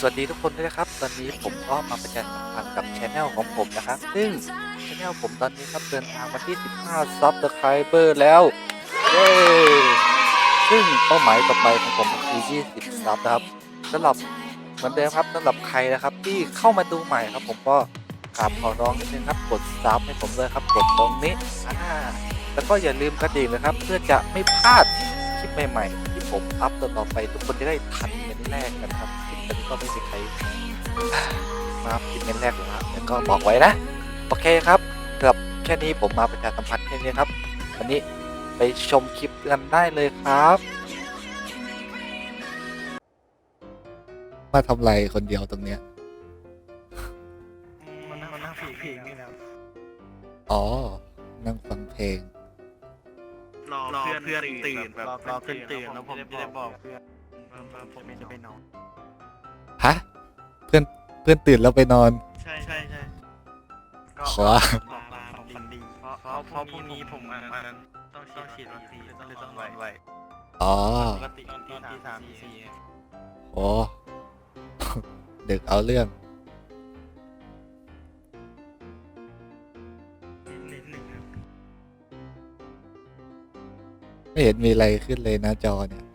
สวัสดีทุกคนด้วยนะครับ ตอนนี้ผมก็มาประชาสัมพันธ์กับช anel ของผมนะครับ ซึ่งช anel ผมตอนนี้ครับเดินทางมาที่ 15 subscriber แล้ว เย้ ซึ่งเป้าหมายต่อไปของผมคือ 20 ซับนะครับสำหรับเหมือนเดิมครับสำหรับใครนะครับที่เข้ามาดูใหม่ครับ ผมก็กราบขอร้องนิดนึงครับกดซับให้ผมเลยครับกดตรงนี้อ่าแล้วก็อย่าลืมกระดิ่งนะครับ เพื่อจะไม่พลาดคลิปใหม่ ๆ ที่ผมอัพต่อๆไปทุกคนจะได้ทันเงินแรกกันครับ ก็ไม่มีใครมาพิมพ์เงินแรกหรอกครับแต่ก็บอกไว้นะ โอเคครับสำหรับแค่นี้ผมมาประชาสัมพันธ์แค่นี้ครับ วันนี้ไปชมคลิปกันได้เลยครับ มาทำไรคนเดียวตรงเนี้ย มันนั่งมันนั่งฝีผิงนี่แหละอ๋อ นั่งฟังเพลง รอเพื่อนเพื่อนตื่นแบบรอเพื่อนตื่นแล้วผมจะได้บอกเพื่อนผมจะไปนอน ฮะ เพื่อนเพื่อนตื่นแล้วไปนอน ใช่ใช่ใช่ขอ บอกลาของฟันดีเพราะเพราะพรุ่งนี้ผมอันนั้นต้องต้องฉีดวัคซีนเลยต้องนอนไวอ๋อปกตินอนที่สามที่สี่โอ้ดึกเอาเรื่อง นิดหนึ่งครับไม่เห็นมีอะไรขึ้นเลยหนะจอเนี่ย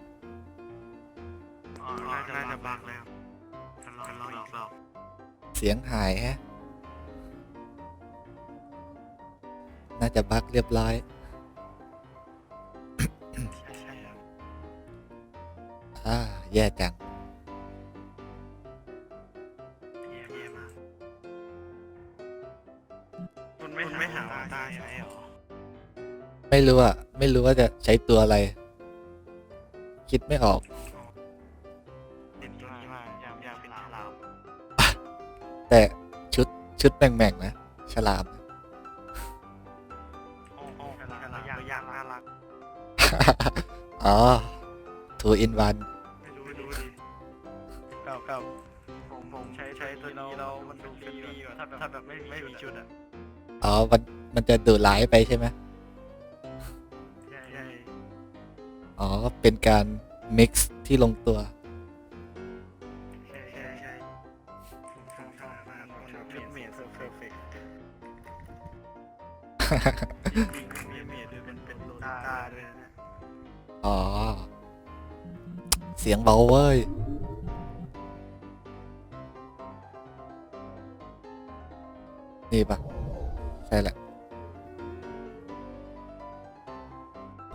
สียงหายฮะ น่าจะบั๊กเรียบร้อยใช่ใช่ครับอ่าแย่จังเย่เย่มากคุณไม่ไม่หาว่าตายไงหรอ ไม่รู้อะไม่รู้ว่าจะใช้ตัวอะไร คิดไม่ออก แต่ชุดชุดแบ่งๆนะ ฉลามโอ้โหฉลามอยากอยากน่ารัก อ๋อทูอินวันไม่รู้ไม่รู้ดิเก่าเก่าผมผมใช้ใช้ตัวนี้แล้วมันดูฟรีกว่าถ้าแบบถ้าแบบไม่ไม่มีชุดอะอ๋อมันมันจะดูร้ายไปใช่ไหมใช่ใช่อ๋อ เป็นการ mix ที่ลงตัว ผมชอบชอบมากผมชอบเมดเมดโซเพอร์เฟกต์จริงๆเมดเมดด้วยมันเป็นโลตาด้วยนะอ๋อ เสียงเบาเว้ย นี่ปะใช่แหละ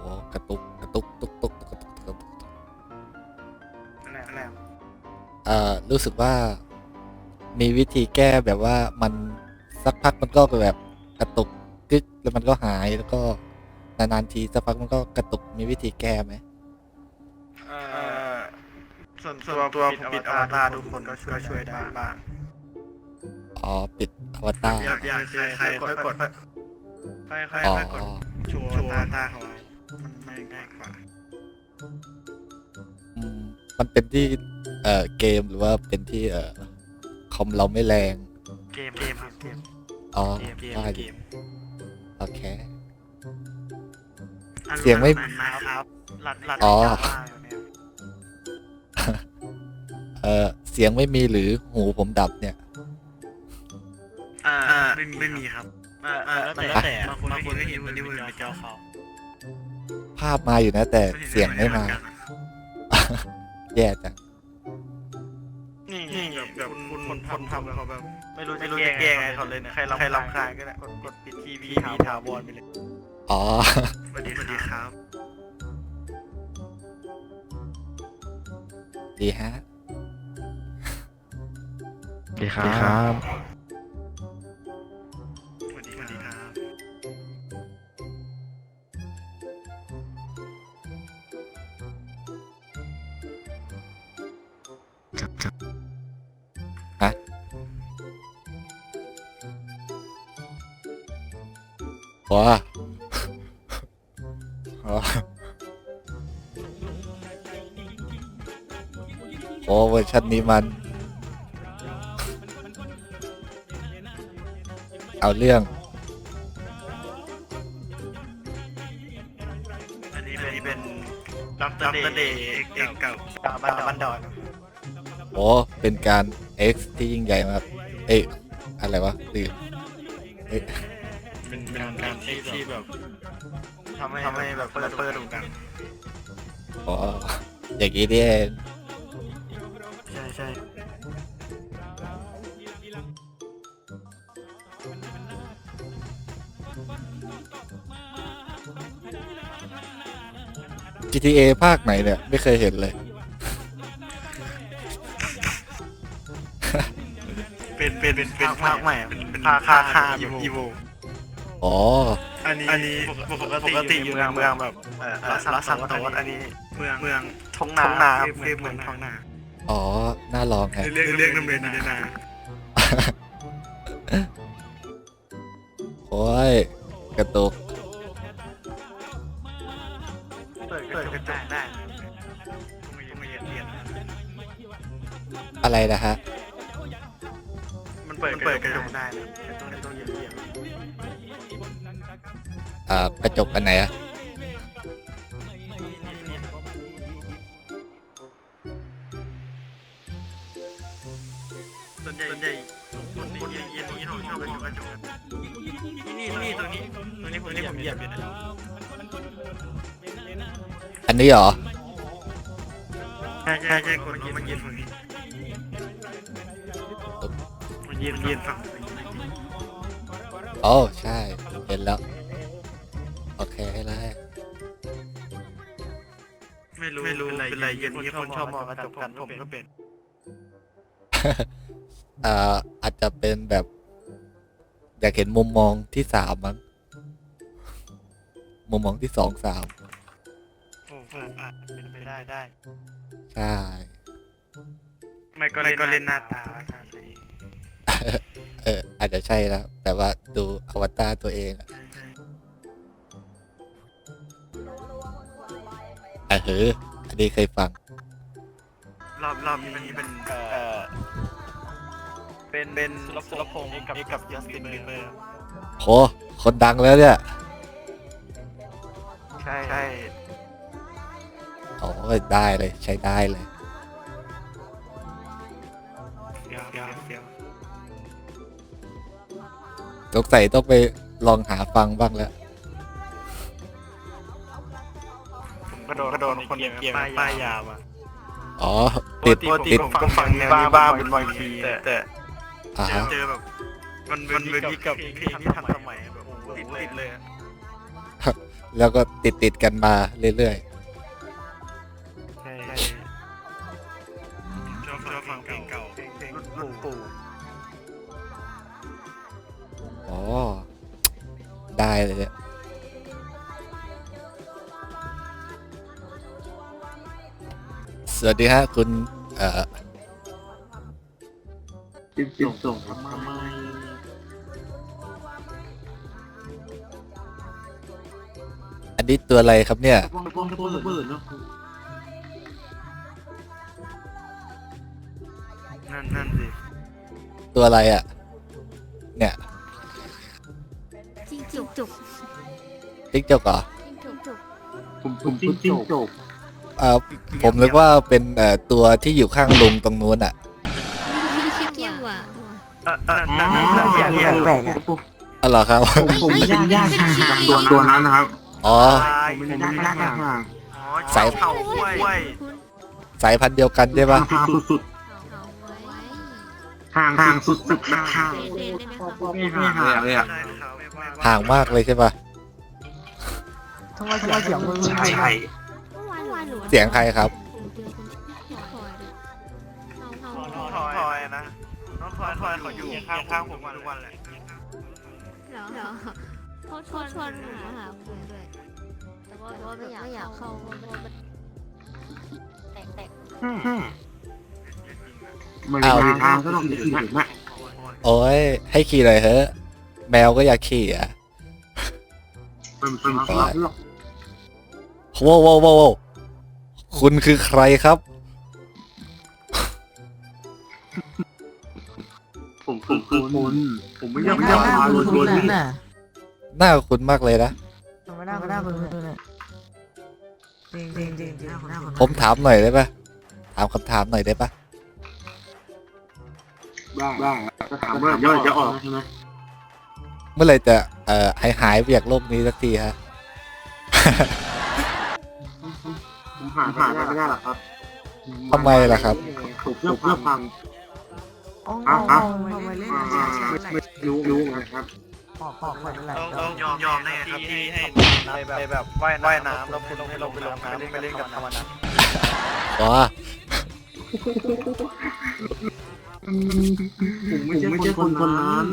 โอ้กระตุก กระตุก ตุกตุกตุกตุกตุกตุกตุกนั่นแหละนั่นแหละเอ่อ รู้สึกว่า มีวิธีแก้แบบว่ามันสักพักมันก็แบบกระตุกกึกแล้วมันก็หายแล้วก็นานๆทีสักพักมันก็กระตุกมีวิธีแก้ไหมเอ่อส่วนตัวตัวผมปิดอวตารทุกคนก็ช่วยช่วยได้บ้างอ๋อปิดอวตารอยากอยากใครใครค่อยกดค่อยค่อยอ๋อค่อยกดชัวร์ตาตาของเรามันไม่ง่ายกว่าอืมมันเป็นที่เอ่อเกมหรือว่าเป็นที่เอ่อ คอมเราไม่แรง เกมเกมครับเกมอ๋อเกมเกมว่าอเกยู่มโอเคอารณ์เสียงไม่นะครับหลัดหลัดอ๋อจาว่าอยู่เนี่ยเอ่อเสียงไม่มีหรือหูผมดับเนี่ยอ่าไม่มีไม่มีครับอ่าอ่าแล้วแต่แล้วแต่บางคนบางคนก็เห็นมันนี่มันเป็นจอเขาภาพมาอยู่นะ แต่เสียงไม่มา แย่จังนี่นี่แบบแบบ คุณคนทำทำเขาแบบไม่รู้จะแก้ไงเขาเลยเนี่ยใครรำใครรำคาญก็ได้กดกดปิดทีวีถาวรไปเลยอ๋อสวัสดีสวัสดีครับ ดีฮะดีครับสวัสดีสวัสดีครับ ว้าอ๋อโอ้เวอร์ชันนี้มัน เอาเรื่อง อันนี้เป็นเป็นด็อกเตอร์เดย์เอกเก่าบ้านดอนโอ้เป็นการ X ที่ยิ่งใหญ่มาก เอ้ยอะไรวะลืมเอ้ย เป็นเป็นการเอ็กที่แบบทำให้ทำให้แบบเปิดเปิดดูกัน อ๋ออย่างนี้นี่เองใช่ใช่ GTA ภาคไหนเนี่ย ไม่เคยเห็นเลย เป็นเป็นเป็นเป็นภาคใหม่อะเป็นเป็นภาคภาคห้าแบบอีโว อ๋อ อันนี้อันนี้ปกติปกติอยู่เมืองเมืองแบบเอ่อลาซันโตสอันนี้เมืองเมืองท้องนาท้องนาครับคือเมืองท้องนา อ๋อ น่าลองไงเรียกเรียกน้ำเรียนอยู่ในนาโอ้ยกระตุกเปิดเปิดกระจกได้ไม่ไม่เรียนเรียนอะไรนะฮะ มันเปิดเปิดกระจกได้ อ่ากระจกอันไหนอะส่วนใหญ่ส่วนใหญ่คนคนเรียนเรียนนี้เขาชอบกระจกกระจกนี่นี่ตรงนี้ตรงนี้ผมนี่ผมเหยียบอยู่นะอันนี้เหรอใช่ใช่ใช่คนนี้มันยืนฝั่งนี้มันยืนยืนฝั่งอ๋อใช่เห็นแล้ว โอเคแล้วไม่รู้ไม่รู้เป็นไรเย็นนี้คนชอบมองกระจกกันผมก็เป็น อ่าอาจจะเป็นแบบ อยากเห็นมุมมองที่สามมั้งมุมมองที่สองสามโอ้โหอะเป็นไปได้ได้ ใช่ ไม่ก็ก็เล่นหน้าตาเอออาจจะใช่แล้ว แต่ว่าดูอวตารตัวเองอะ เฮ้ออันนี้เคยฟัง รอบรอบนี้มันเป็นเอ่อเป็นเป็นสุรพงศ์กับกับจัสตินบีเบอร์โห คนดังแล้วเนี่ย ใช่ใช่โอ้ยได้เลย ใช้ได้เลย เดี๋ยวเดี๋ยวเดี๋ยวสงสัยต้องไปลองหาฟังบ้างแล้ว โดดกระโดดคนเกียร์ป้ายยามาอ๋อ ติดปกติดผมก็ฟังในบ้าบ้าเป็นบางทีแต่แต่อ่าเจอฮะเจอแบบมันเป็นเป็นที่กับเพลงที่ทันสมัยแบบโอ้โหติดติดเลยอะแล้วก็ติดติดๆกันมาเรื่อยใช่ชอบชอบฟังเพลงเก่าเพลงเพลงรุ่นปู่ๆอ๋อ ได้เลย สวัสดีฮะคุณเอ่อติดส่งส่งทำไมอันนี้ตัวอะไรครับเนี่ยว่างว่างระเบิดเนาะนั่นนั่นสิตัวอะไรอะ เนี่ยจิ้งจุกจุกติ๊กจกเหรอจิ้งจุกจุกผมผมจิ้งจิ้งจก เอ่อผมนึกว่าเป็นเอ่อตัวที่อยู่ข้างลุงตรงนู้นอะเกี้ยวว่ะเออเออนั่นนั่นนั่นเสียงเสียงแปลกอะอ๋อเหรอครับ ผมผมเป็นญาติทางกับตัวตัวนั้นนะครับ อ๋อผมเป็นญาติญาติห่างอ๋อสายเผาห้วยห้วยสายพันธุ์เดียวกันใช่ปะห่างสุดเอาเอาไว้ๆห่างห่างสุดๆนะห่างเล่นได้ไหมครับไม่ห่างเลยอะใช่ครับห่างมากเลยใช่ปะทำไมเสียงเสียงมึงใช่ ใช่เมื่อวานวานหนูเสียงใครครับผมเจอคนชื่อพลอยด้วยเอาเอาน้องทอยทอยนะ น้องทอยทอยเขาอยู่ข้างข้างผมทุกวันเลยเหรอเหรอเขาชวนชวนหนูมาหาคุยด้วยแต่ว่าแต่ว่าไม่อยากไม่อยากเข้าเพราะว่ามันแตกแตกไม่มีทางก็ต้องขี่ถึงอะโอ้ย ให้ขี่เลยเฮ้อะแมวก็อยากขี่อะเป็นเป็นครับว้าวว้าวว้าว คุณคือใครครับ ผมคือคือคุณผมไม่ยอมไม่ยอมมาล้วนๆนี่น่ะหน้าคุณมากเลยนะทำไมหน้าก็หน้าคุณเนี่ยจริงจริงจริงจริงหน้าคุณผมถามหน่อยได้ปะถามคำถามหน่อยได้ปะได้ได้จะถามว่าเดี๋ยวจะออกใช่ไหมเมื่อไหรจะเอ่อหายหายไปจากโลกนี้สักทีฮะ ผมผ่านผ่านไปไม่ได้หรอกครับทำไมล่ะครับ ถูกเลือกเลือกฟังอ๋ออะอ๋อะอทำไมเล่นอ่าอะไรไม่ไม่รู้รู้ไงครับปอกปอกเปิดอะไรต้องต้องยอมยอมได้ไงครับที่ให้ไปแบบไปแบบว่ายว่ายน้ำแล้วคุณให้ลงไปลงน้ำไปเล่นกับธรรมนัสอ๋อผมไม่ใช่คนคนคนนั้น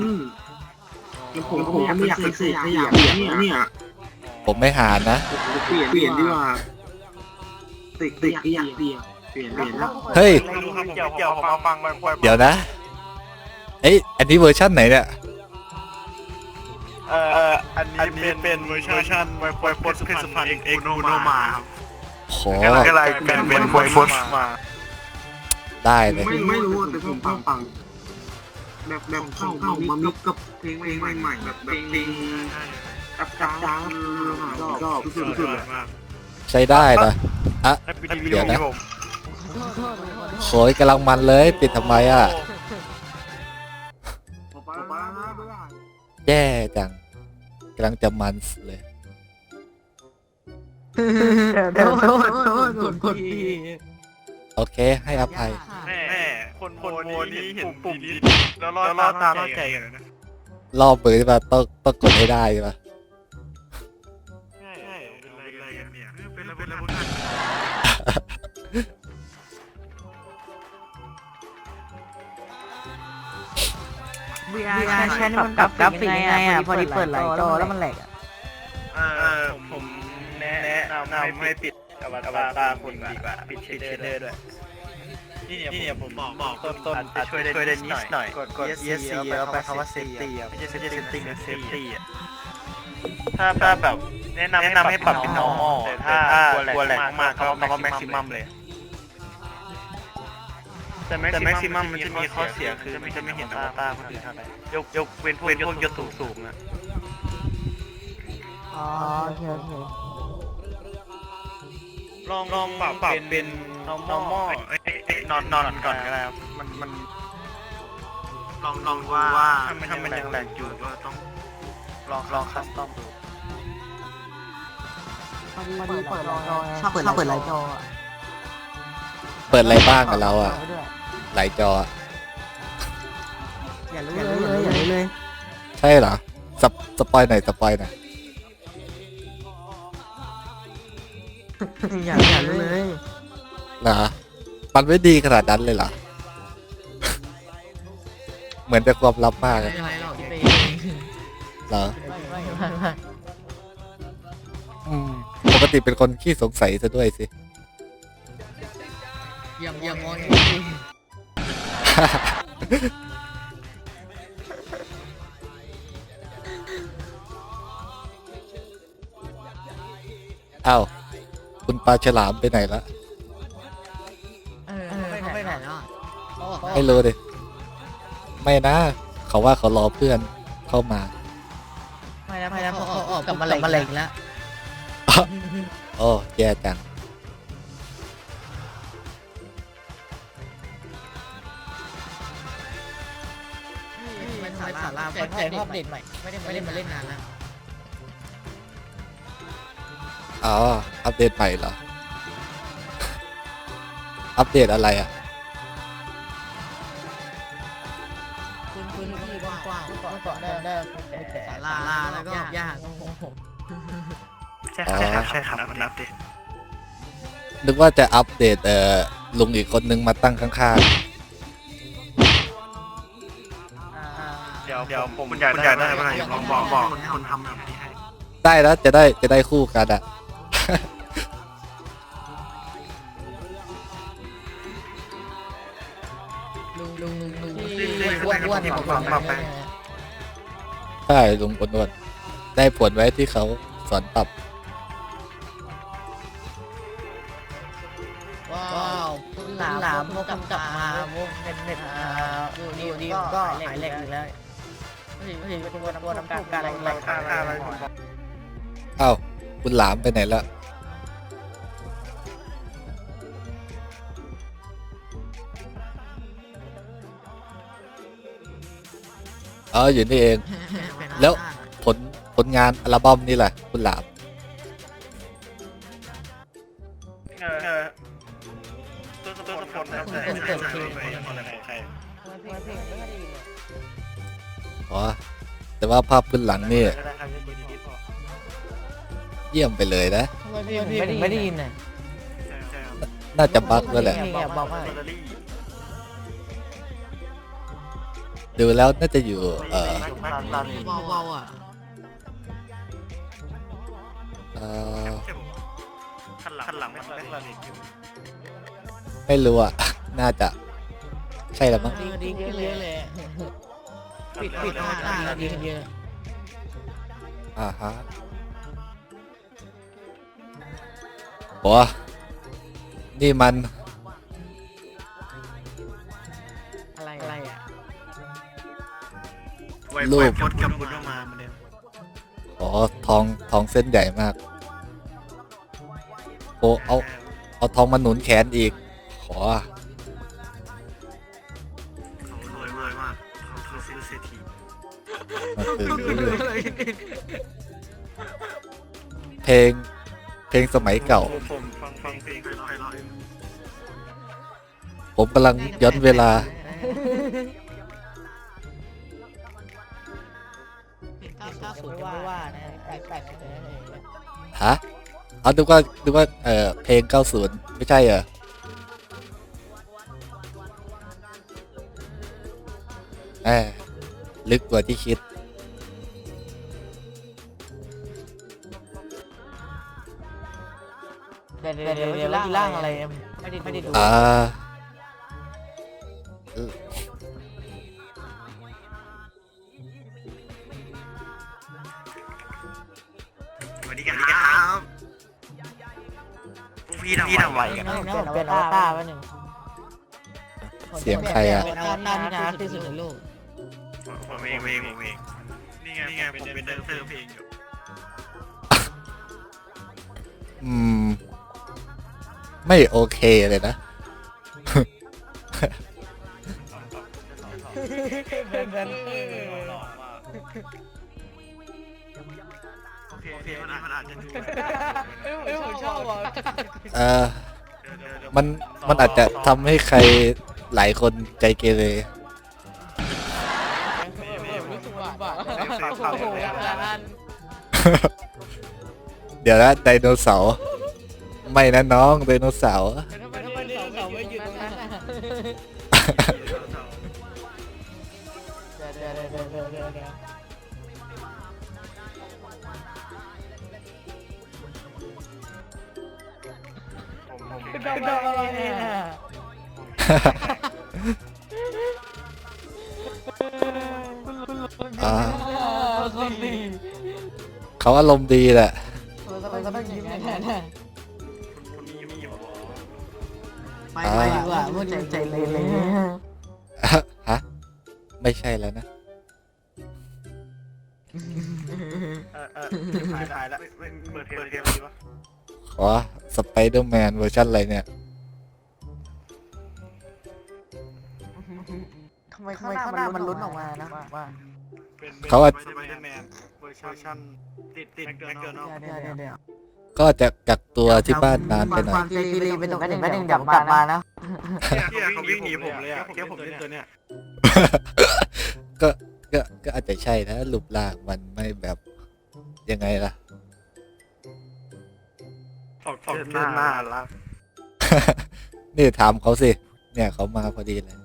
แล้วผมผมก็ไม่อยากเป็นเศษขยะเนี่ยเนี่ย ผมไม่หานนะ เปลี่ยนเปลี่ยนดีกว่า ติดติดขยะเปลี่ยนเปลี่ยนเปลี่ยนแล้วเฮ้ย ไม่รู้ครับผมไม่เกี่ยวผมมาฟังไปไปเดี๋ยวนะ เอ้ยอันนี้เวอร์ชั่นไหนเนี่ย เอ่ออันนี้เป็นเป็นเวอร์ชันไวโฟนเพชรพันธ์เอ็กโนมาครับโหก็เลยเป็นเป็นไวโฟนมาได้เลย ไม่ไม่รู้แต่ผมฟังฟัง แบบแบบเข้าเข้ามามิกกับเพลงเพลงใหม่ๆแบบแบบเพลงกับจ้าจ้าชอบสุดสุดเลย ใช้ได้นะเดี๋ยวนะโอยกำลังมันเลยปิดทำไมอะ แย่จังกำลังจะมันเลยเดี๋ยวโทษโทษกดกดดีโอเค ให้อภัย แม่คนคนโมนี้เห็นปุ่มนี้แล้วรอดตาล่อใจกันนะรอบมือที่มาต้องต้องกดให้ได้ใช่ปะ วีอาร์ใช้นี่มันปรับกราฟิกยังไงอะพอดีเปิดหลายจอแล้วมันแหลกอะเออผมแนะนำให้ปิดอวตารคนดีกว่าปิดเชดเดอร์ด้วยนี่เนี่ยนี่เนี่ยผมบอกบอกต้นต้นอาจจะช่วยได้ช่วยได้นิดหน่อยกดกด ESC แล้วไปคำว่า safety อะไม่ใช่ setting นะ safety อะถ้าถ้าแบบแนะนำแนะนำให้ปรับเป็น normal แต่ถ้ากลัวแหลกมากก็คำว่า maximum เลย แต่ maximum มันจะมีข้อเสียคือมันจะไม่เห็นอวตารคนอื่นเท่าไหร่ยกยกเว้นพวกพวกยศสูงสูงๆอะอ๋อโอเคโอเคลองลองปรับปรับเป็น normal เอ้ยเอ้ยนอนนอนก่อนก็ได้ครับมันมันลองลองว่าถ้ามันถ้ามันยังแรงอยู่ก็ต้องลองลองคัสตอมดูพอดีเปิดหลายจอชอบเปิดเปิดหลายจอ เปิดอะไรบ้างกับเราอะ หลายจออะอย่ารู้เลยอย่ารู้เลย ใช่เหรอสปสปอยหน่อยสปอยหน่อยอย่าอย่ารู้เลย เหรอมันไม่ดีขนาดนั้นเลยเหรอ เหมือนจะความลับมากอะไม่หรอกคิดไปเหรอไม่ไม่ไม่ไม่อืมปกติเป็นคนขี้สงสัยซะด้วยสิ อย่าอย่ามองอย่างนี้อ้าวคุณปลาฉลามไปไหนละเออไม่ไม่ไหนแล้วไม่รู้ดิไม่นะ เขาว่าเขารอเพื่อนเข้ามา ไม่นะไม่นะพอออกกับมาแหลกมาแหลกแล้ว โอ้แย่จัง สาระสาระคนแต่ภาพเด็กใหม่ไม่ได้ไม่ได้มาเล่นนานแล้วอ๋อ อัปเดตใหม่เหรอ อัปเดตอะไรอะคุณคุณที่กว้างกว้างเมื่อก่อนได้ได้สาราแล้วก็ยากของผมใช่ครับใช่ครับมันอัปเดตนึกว่าจะอัปเดตเอ่อลุงอีกคนนึงมาตั้งข้างเเดี๋ยวผมอยากได้ได้เมื่อไหร่ลองบอกบอกคนคนทำแบบนี้ให้ๆได้แล้วจะได้จะได้คู่กันอะ ลุงลุงลุงลุงที่อ้วนอ้วนของผมแบบใช่ลุงคนนวดได้ผลไว้ที่เขาสอนปรับว้าวหลามหลามพวกกำกับมาพวกเน็ตเน็ตอ่าดูดีดีก็หายแหลกอีกแล้วนี่นี่ เป็นตัวตัวทำการการอะไรอะไรค่าค่าอะไรผมบอกอ้าวคุณหลามไปไหนละเอ๋ออยู่นี่เอง แล้ว ผลผลงานอัลบั้มนี่แหละ คุณหลามเออเออตัวสตัวสปอนนะครับแต่ไม่ใช่ไม่ใช่อะไรของใคร อ๋อ แต่ว่าภาพพื้นหลังนี่ก็ได้ครับยังดีดีพอเยี่ยมไปเลยนะ ทำไมพี่ไม่ได้ไม่ได้ยินอะใช่ใช่ครับน่าจะบั๊กแล้วแหละ นี่ไงบอกว่าแบตเตอรี่ดูแล้วน่าจะอยู่ เอ่อร้านนี้เบาๆอะเอ่อใช่ผมขั้นหลังขั้นหลังไม่ไม่ร้านนี้อยู่ไม่รู้อะ น่าจะ ใช่แล้วมั้ง ดีดีขึ้นเยอะเลย ปิดปิดหน้าหน้าแล้วดีขึ้นเยอะอ่าฮะโอ้นี่มันอะไรอะไรอะไวไวพดกับบุญมาเหมือนเดิมอ๋อทองทองเส้นใหญ่มาก โอ้เอาเอาทองมาหนุนแขนอีก ขอ ลง เพลงสมัยเก่า ผมฟังฟังเพลงไพเราะผมกำลังย้อนเวลาก้าวสูงจะไม่ว่านะแปลกแปลกๆเลยฮะ เอาดูว่าดูว่า เออเพลง 90 ไม่ใช่เหรอแอบลึกกว่าที่คิด เดี๋ยวเดี๋ยวเดี๋ยวเดี๋ยวร่างอะไรไม่ได้ไม่ได้ดูอ่าสวัสดีครับพี่ทำพี่ทำไหวกันเปลี่ยนเปลี่ยนอวตารไปหนึ่งเสียงใครอะเป็นอวตารที่น่ารักที่สุดในโลกผมเองผมเองผมเองนี่ไงนี่ไงผมเป็นเดนเซอร์เพลงอยู่อืม ไม่โอเคเลยนะ โอเคโอเคมันมันอาจจะดูเอ้ยผมชอบอะเออมันมันอาจจะทำให้ใครหลายคนใจเกเรรู้สึกว่าบ้าโอ้โหงานเดี๋ยวนะไดโนเสาร์ ไม่นะน้องไดโนเสาร์ทำไมทำไมเรื่องเสาไม่หยุดตรงนั้นอะเดี๋ยวเดี๋ยวเดี๋ยวเดี๋ยวเดี๋ยวเดี๋ยวผมผมเป็นดอกอะไรเนี่ยอ่าคนดีเขาอารมณ์ดีแหละทำไมก็ต้องยิ้มอย่างนั้น ไปไปดีกว่าพูดใจใจเลยเลยฮะไม่ใช่แล้วนะ เออเออถ่ายถ่ายแล้วเปิดเพลงเปิดเพลงดีวะขอสไปเดอร์แมนเวอร์ชันอะไรเนี่ย ทำไมข้างหน้ามันลุ้นออกมานะว่าเป็นเขาอาจ สไปเดอร์แมนเวอร์ชันติดติดแม็กเกิลเดี๋ยวเดี๋ยวเดี๋ยว ก็จะกักตัวที่บ้านนานไปหน่อยตีตีไปตรงนี้ไปหนึ่งเดี๋ยวกลับมานะที่เขาวิ่งหนีผมเลยอะแค่ผมเล่นตัวเนี้ยก็ก็ก็อาจจะใช่นะรูปร่างมันไม่แบบยังไงล่ะออกเดินหน้ารักนี่ถามเขาสิ เนี่ยเขามาพอดีเลย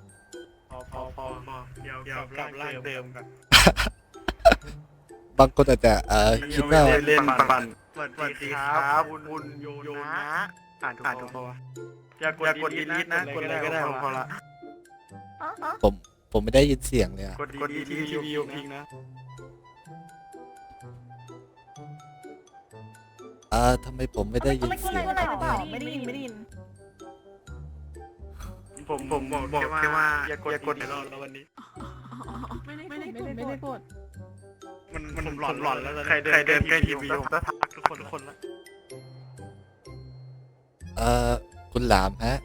พอพอพอพอเดี๋ยวเดี๋ยวกลับร่างเดิมกันบางคนอาจจะเออคิดว่า เล่นปั่น สวัสดีครับคุณโยนะอ่านถูกอ่านถูกปะวะอย่ากดอย่ากดดีลิทนะกดอะไรก็ได้พอละผมผมไม่ได้ยินเสียงเลยอะกดดีทีทีวีพิงนะเออทำไมผมไม่ได้ยินเสียงไม่ได้ยินไม่ได้ยินผมผมบอกบอกแค่ว่าอย่ากดอย่ากดในรอบแล้ววันนี้ไม่ได้ไม่ได้ไม่ได้กดมันมันหลอนหลอนแล้วใครเดินใครเดินใกล้ทีวีผมก็ทักทุก คนทุกคนละ เอ่อ คุณหลามฮะ